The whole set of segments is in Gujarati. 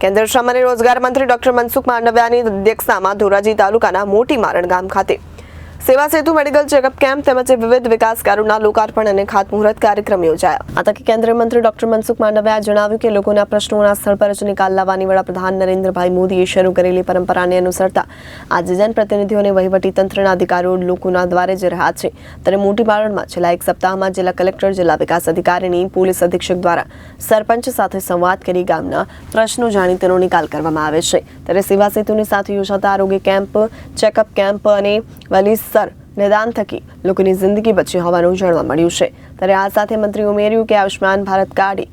કેન્દ્ર શ્રમ અને રોજગાર મંત્રી ડોક્ટર મનસુખ માંડવિયાની અધ્યક્ષતામાં ધોરાજી તાલુકાના મોટી મારણ ગામ ખાતે સેવા સેતુ મેડિકલ ચેકઅપ કેમ્પ તેમજ વિવિધ વિકાસ કાર્યોના લોકાર્પણ અને ખાતમુહૂર્ત કાર્યક્રમ યોજાયા. આ તકે કેન્દ્રીય મંત્રી ડોક્ટર મનસુખ માંડવિયા જણાવ્યું કે લોકોના પ્રશ્નોના સ્થળ પર જ નિકાલ લાવવાની વડાપ્રધાન નરેન્દ્રભાઈ મોદીએ શરૂ કરેલી પરંપરાને અનુસરતા આજે જનપ્રતિનિધિઓ અને વહીવટી તંત્રના અધિકારીઓ લોકોના દ્વારે જ રહ્યા છે. ત્યારે મોટી મારણમાં છેલ્લા એક સપ્તાહમાં જિલ્લા કલેક્ટર, જિલ્લા વિકાસ અધિકારીની, પોલીસ અધિક્ષક દ્વારા સરપંચ સાથે સંવાદ કરી ગામના પ્રશ્નો જાણી તેનો નિકાલ કરવામાં આવે છે. ત્યારે સેવા સેતુની સાથે યોજાતા આરોગ્ય કેમ્પ, ચેકઅપ કેમ્પ અને વલીસર નિદાન થકી લોકોની જિંદગી બચી હોવાનું જાણવા મળ્યું છે. ત્યારે આ સાથે મંત્રી ઉમેર્યું કે આયુષ્માન ભારત કાર્ડે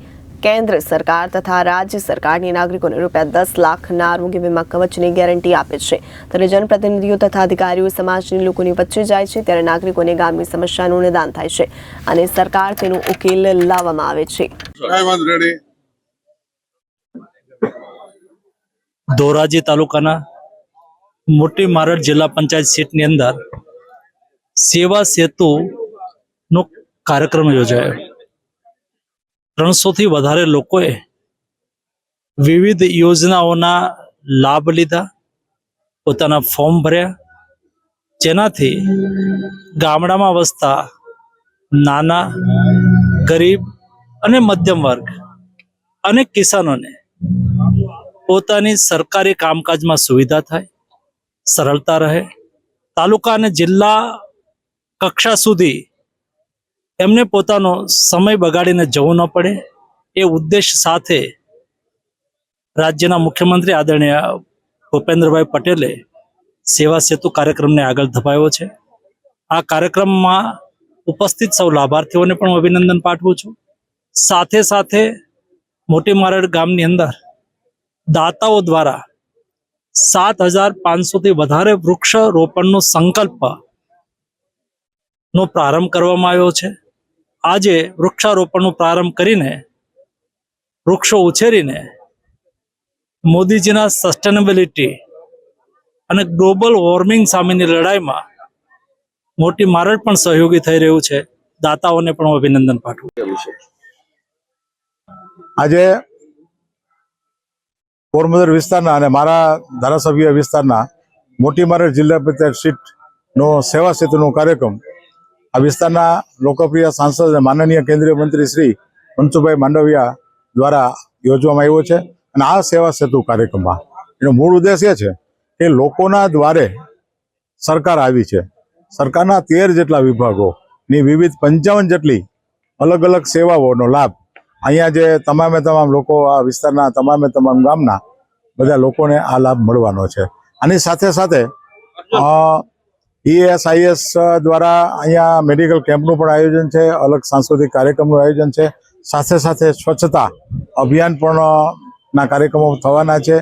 કેન્દ્ર સરકાર તથા રાજ્ય સરકારની નાગરિકોને રૂપિયા દસ લાખના આરોગ્ય વીમા કવચની ગેરંટી આપે છે. ત્યારે જનપ્રતિનિધિઓ તથા અધિકારીઓ સમાજની લોકોની વચ્ચે જાય છે ત્યારે નાગરિકોને ગામની સમસ્યાનું નિદાન થાય છે અને સરકાર તેનો ઉકેલ લાવવામાં આવે છે. ધોરાજી તાલુકાના મોટી મારડ જિલ્લા પંચાયત સીટની અંદર સેવા સેતુ નો કાર્યક્રમ યોજાયો. ત્રણસો થી વધારે લોકોએ વિવિધ યોજનાઓના લાભ લીધા, પોતાના ફોર્મ ભર્યા, જેનાથી ગામડામાં વસતા નાના, ગરીબ અને મધ્યમ વર્ગ અને કિસાનોને પોતાની સરકારી કામકાજમાં સુવિધા થાય, સરળતા રહે, તાલુકા અને જિલ્લા કક્ષા સુધી એમને પોતાનો સમય બગાડીને જવું ન પડે એ ઉદ્દેશ સાથે રાજ્યના મુખ્યમંત્રી આદરણીય ભૂપેન્દ્રભાઈ પટેલે સેવા સેતુ કાર્યક્રમને આગળ ધપાવ્યો છે. આ કાર્યક્રમમાં ઉપસ્થિત સૌ લાભાર્થીઓને પણ હું અભિનંદન પાઠવું છું. સાથે સાથે મોટી મારડ ગામની અંદર દાતાઓ દ્વારા સાત હજાર પાંચસોથી વધારે વૃક્ષ રોપણનો સંકલ્પ નો પ્રારંભ કરવામાં આવ્યો છે. આજે વૃક્ષારોપણનો પ્રારંભ કરીને, વૃક્ષો ઉછેરીને, મોદીજીના સસ્ટેનેબિલિટી અને ગ્લોબલ વોર્મિંગ સામેની લડાઈમાં મોટી મારડ પણ સહયોગી થઈ રહ્યું છે. દાતાઓને પણ હું અભિનંદન પાઠવું આજે પોરબંદર વિસ્તારના અને મારા ધારાસભ્ય વિસ્તારના મોટી મારડ જિલ્લા પંચાયત સીટનો સેવા સેતુનો કાર્યક્રમ આ વિસ્તારના લોકપ્રિય સાંસદ અને માનનીય કેન્દ્રીય મંત્રી શ્રી મનસુભાઈ માંડવિયા દ્વારા યોજવામાં આવ્યો છે અને આ સેવા સેતુ કાર્યક્રમમાં. એનો મૂળ ઉદ્દેશ એ છે કે લોકોના દ્વારે સરકાર આવી છે. સરકારના તેર જેટલા વિભાગોની વિવિધ પંચાવન જેટલી અલગ અલગ સેવાઓનો લાભ અહીંયા જે તમામે તમામ લોકો આ વિસ્તારના તમામે તમામ ગામના બધા લોકોને આ લાભ મળવાનો છે. આની સાથે સાથે ઈએસઆઈએસ દ્વારા અહીંયા મેડિકલ કેમ્પનું પણ આયોજન છે, અલગ સાંસ્કૃતિક કાર્યક્રમનું આયોજન છે. સાથે સાથે સ્વચ્છતા અભિયાન પણ ના કાર્યક્રમો થવાના છે.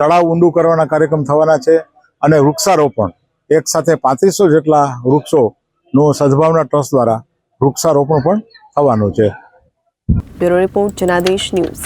તળાવ ઊંડું કરવાના કાર્યક્રમ થવાના છે અને વૃક્ષારોપણ. એક સાથે પાંત્રીસો જેટલા વૃક્ષોનું સદભાવના ટ્રસ્ટ દ્વારા વૃક્ષારોપણ પણ થવાનું છે. Bureau report, Janadesh news.